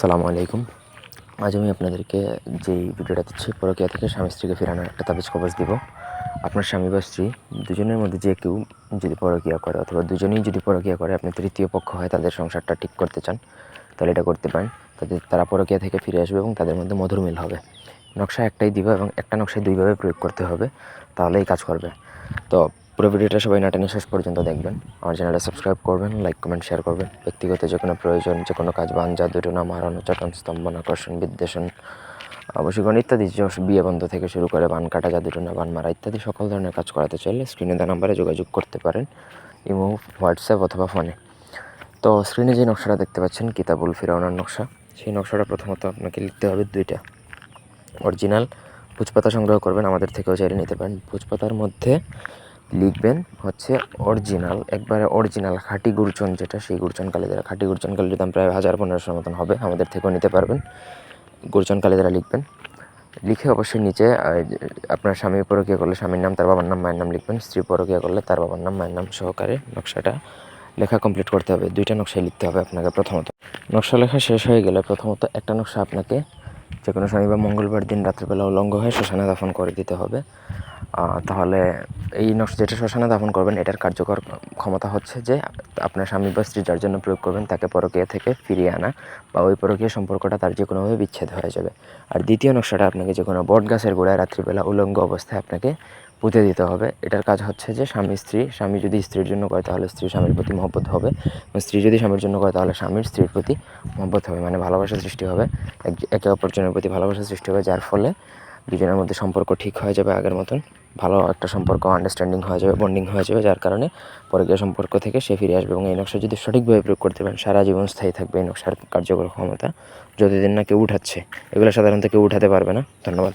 আসসালামু আলাইকুম। আজ আমি আপনাদেরকে যেই ভিডিওটা দিচ্ছি, পরকীয়া থেকে স্বামী স্ত্রীকে ফেরানোর একটা তাবিজ কবজ দিব। আপনার স্বামী বা স্ত্রী দুজনের মধ্যে যে কেউ যদি পরকীয়া করে অথবা দুজনেই যদি পরকীয়া করে, আপনি তৃতীয় পক্ষ হয় তাদের সংসারটা ঠিক করতে চান, তাহলে এটা করতে পারেন। তাদের, তারা পরকীয়া থেকে ফিরে আসবে এবং তাদের মধ্যে মধুর মিল হবে। নকশা একটাই দিব এবং একটা নকশায় দুইভাবে প্রয়োগ করতে হবে, তাহলেই কাজ করবে। তো পুরো ভিডিওটা সবাই নাটানি শেষ পর্যন্ত দেখবেন। আমার চ্যানেলটা সাবস্ক্রাইব করবেন লাইক কমেন্ট শেয়ার করবেন। ব্যক্তিগত যে কোনো প্রয়োজন, যে কোনো কাজ, বান জাদুটনা মারণ উচ্চাটন স্তম্ভন আকর্ষণ বিদ্বেষণ অবশ্যই ইত্যাদি, যে বিয়ে বন্ধ থেকে শুরু করে বান কাটা জাদুটনা বান মারা ইত্যাদি সকল ধরনের কাজ করাতে চাইলে স্ক্রিনে দেওয়া নাম্বারে যোগাযোগ করতে পারেন, ইমো, হোয়াটসঅ্যাপ অথবা ফোনে। তো স্ক্রিনে যে নকশাটা দেখতে পাচ্ছেন, কিতাবুল ফিরাউনার নকশা। সেই নকশাটা প্রথমত আপনাকে লিখতে হবে দুইটা। অরিজিনাল ভোজপাতা সংগ্রহ করবেন, আমাদের থেকেও চাইলে নিতে পারেন। ভোজপাতার মধ্যে লিখবেন হচ্ছে অরিজিনাল, একবারে অরিজিনাল খাঁটি গুরচন যেটা, সেই গুরচন কালিদারা খাঁটি গুরচন কালির দাম প্রায় হাজার পনেরোশোর মতন হবে, আমাদের থেকেও নিতে পারবেন। গুরচন কালিদারা লিখবেন, লিখে অবশ্যই নিচে আপনার স্বামী পরকীয়া করলে স্বামীর নাম, তার বাবার নাম, মায়ের নাম লিখবেন, স্ত্রী পরকীয়া করলে তার বাবার নাম, মায়ের নাম সহকারে নকশাটা লেখা কমপ্লিট করতে হবে, দুইটা নকশায় লিখতে হবে আপনাকে প্রথমত। নকশা লেখা শেষ হয়ে গেলে প্রথমত একটা নকশা আপনাকে যে কোনো শনিবার মঙ্গলবার দিন রাত্রিবেলা উলঙ্গ হয়ে শ্মশানে দাফন করে দিতে হবে। তাহলে এই নকশা যেটা শ্মশানে দাফন করবেন, এটার কার্যকর ক্ষমতা হচ্ছে যে, আপনার স্বামী বা স্ত্রী যার জন্য প্রয়োগ করবেন, তাকে পরকীয়া থেকে ফিরিয়ে আনা বা ওই পরকীয় সম্পর্কটা তার যে কোনোভাবে বিচ্ছেদ হয়ে যাবে। আর দ্বিতীয় নকশাটা আপনাকে যে কোনো বট গাছের গোড়ায় রাত্রিবেলা উলঙ্গ অবস্থায় আপনাকে পুঁতে দিতে হবে। এটার কাজ হচ্ছে যে, স্বামী, স্ত্রী, স্বামী যদি স্ত্রীর জন্য করে, তাহলে স্ত্রী স্বামীর প্রতি মহব্বত হবে। এবং স্ত্রী যদি স্বামীর জন্য করে, তাহলে স্বামীর স্ত্রীর প্রতি মহব্বত হবে। মানে ভালোবাসা সৃষ্টি হবে। এক- একে অপরজনের প্রতি ভালোবাসা সৃষ্টি হবে, যার ফলে দুজনের মধ্যে সম্পর্ক ঠিক হয়ে যাবে আগের মতন। ভালো একটা সম্পর্ক আন্ডারস্ট্যান্ডিং হয়ে যাবে বন্ডিং হয়ে যাবে, যার কারণে পরকীয় সম্পর্ক থেকে সে ফিরে আসবে এবং এই নকশা যদি সঠিকভাবে প্রয়োগ করতে পারেন, সারা জীবন স্থায়ী থাকবে এই নকশার কার্যকর ক্ষমতা। যতদিন না কেউ উঠাচ্ছে, এগুলো সাধারণত কেউ উঠাতে পারবে না। ধন্যবাদ।